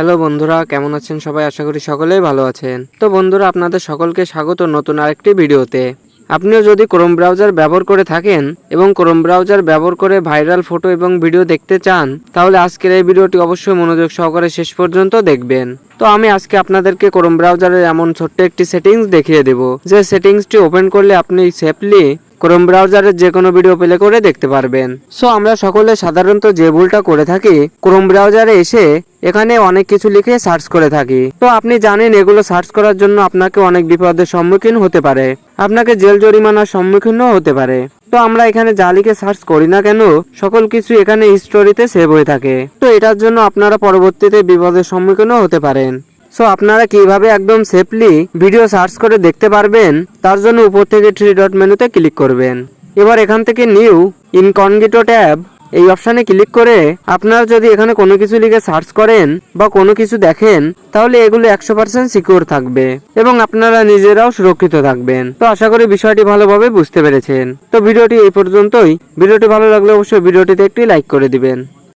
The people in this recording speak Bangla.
হ্যালো বন্ধুরা, কেমন আছেন সবাই? আশা করি সকলেই ভালো আছেন। তো বন্ধুরা, আপনাদের সকলকে স্বাগত নতুন আরেকটি ভিডিওতে। আপনিও যদি ক্রোম ব্রাউজার ব্যবহার করে থাকেন এবং ক্রোম ব্রাউজার ব্যবহার করে ভাইরাল ফটো এবং ভিডিও দেখতে চান, তাহলে আজকের এই ভিডিওটি অবশ্যই মনোযোগ সহকারে শেষ পর্যন্ত দেখবেন। তো আমি আজকে আপনাদেরকে ক্রোম ব্রাউজারের এমন ছোট্ট একটি সেটিংস দেখিয়ে দেব। যে সেটিংসটি ওপেন করলে আপনি সেফলি ক্রোম ব্রাউজারের যে কোনো ভিডিও প্লে করে দেখতে পারবেন। সো আমরা সকলে সাধারণত যে ভুলটা করে থাকি ক্রোম ব্রাউজারে এসে এখানে অনেক কিছু লিখে সার্চ করে থাকি। তো, আপনি জানেন এগুলো সার্চ করার জন্য আপনাকে অনেক বিপদের সম্মুখীন হতে পারে। আপনাকে জেল জরিমানার সম্মুখীনও হতে পারে। তো, আমরা এখানে যা লিখে সার্চ করি না কেন, সকল কিছু এখানে হিস্টোরিতে সেভ হয়ে থাকে। তো, এটার জন্য আপনারা পরবর্তীতে বিপদের সম্মুখীনও হতে পারেন। সো আপনারা কীভাবে একদম সেফলি ভিডিও সার্চ করে দেখতে পারবেন, তার জন্য উপর থেকে থ্রি ডট মেনুতে ক্লিক করবেন। এবার এখান থেকে নিউ ইনকনগিটো ট্যাব, এই অপশানে ক্লিক করে আপনারা যদি এখানে কোনো কিছু লিখে সার্চ করেন বা কোনো কিছু দেখেন, তাহলে এগুলো একশো পার্সেন্ট সিকিউর থাকবে এবং আপনারা নিজেরাও সুরক্ষিত থাকবেন। তো আশা করি বিষয়টি ভালোভাবে বুঝতে পেরেছেন। তো ভিডিওটি এই পর্যন্তই। ভিডিওটি ভালো লাগলে অবশ্যই ভিডিওটিতে একটি লাইক করে দিবেন।